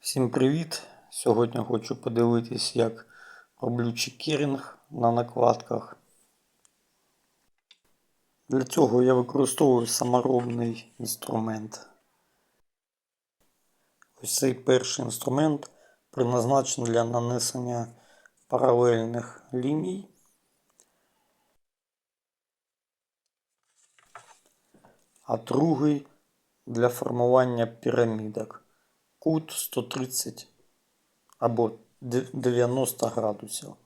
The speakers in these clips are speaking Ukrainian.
Всім привіт! Сьогодні хочу подивитись, як роблю чекерінг на накладках. Для цього я використовую саморобний інструмент. Ось цей перший інструмент призначений для нанесення паралельних ліній. А другий для формування пірамідок. Кут 130 або 90 градусів.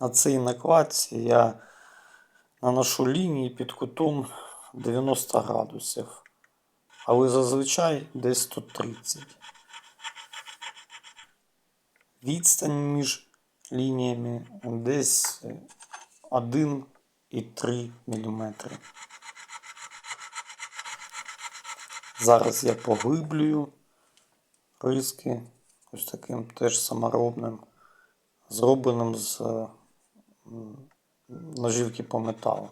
На цій накладці я наношу лінії під кутом 90 градусів, але зазвичай десь 130. Відстань між лініями десь 1,3 мм. Зараз я поглиблюю риски ось таким теж саморобним, зробленим з ножівки по металу.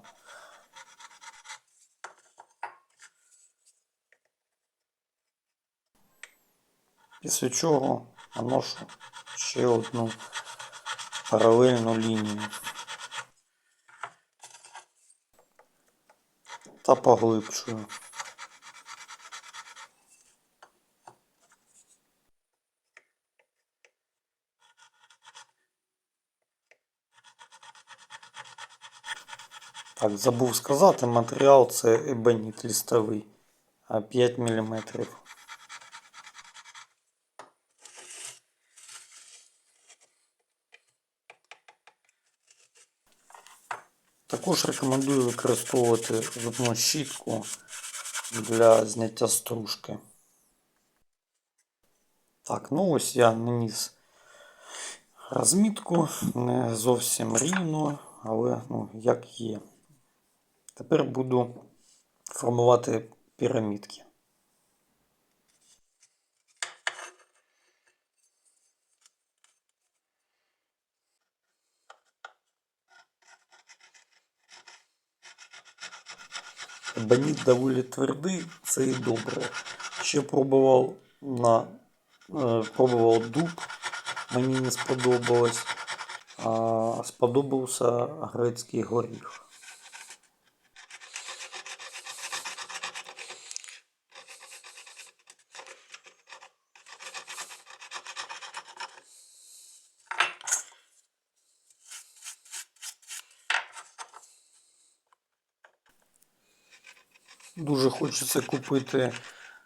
Після чого наношу ще одну паралельну лінію. Та поглибшую. Так, забув сказати, матеріал це ебеніт лістовий, а 5 мм. Також рекомендую використовувати зубну щітку для зняття стружки. Так, ну ось я наніс розмітку, не зовсім рівно, але ну, як є. Тепер буду формувати пірамідки. Баніт доволі твердий, це і добре. Ще пробував на е, пробував дуб, мені не сподобалось. А сподобався грецький горіх. Дуже хочеться купити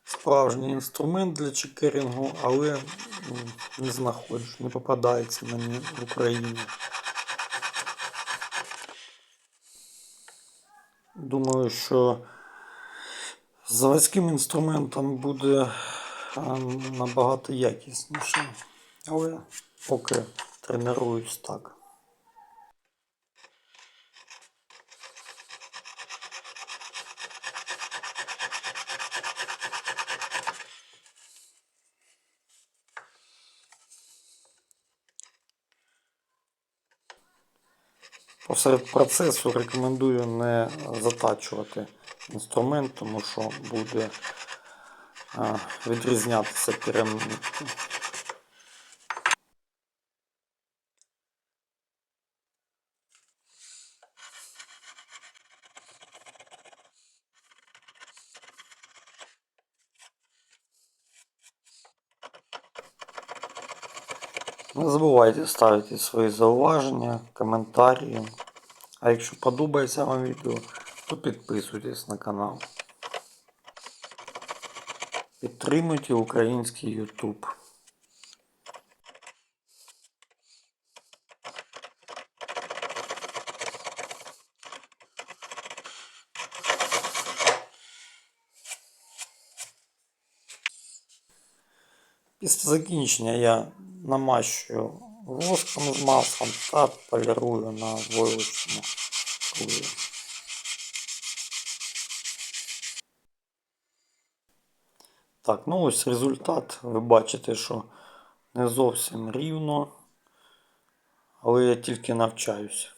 справжній інструмент для чекерінгу, але не знаходжу, не попадається мені в Україні. Думаю, що з заводським інструментом буде набагато якісніше. Але поки тренуюсь так. Посеред процесу рекомендую не затачувати інструмент, тому що буде відрізнятися пірамідки. Не забувайте ставити свої зауваження, коментарі. А якщо подобається вам відео, то підписуйтесь на канал. Підтримуйте український YouTube. Після закінчення я намащую воском з маслом та полірую на вилученому кругу. Так, ну ось результат. Ви бачите, що не зовсім рівно, але я тільки навчаюсь.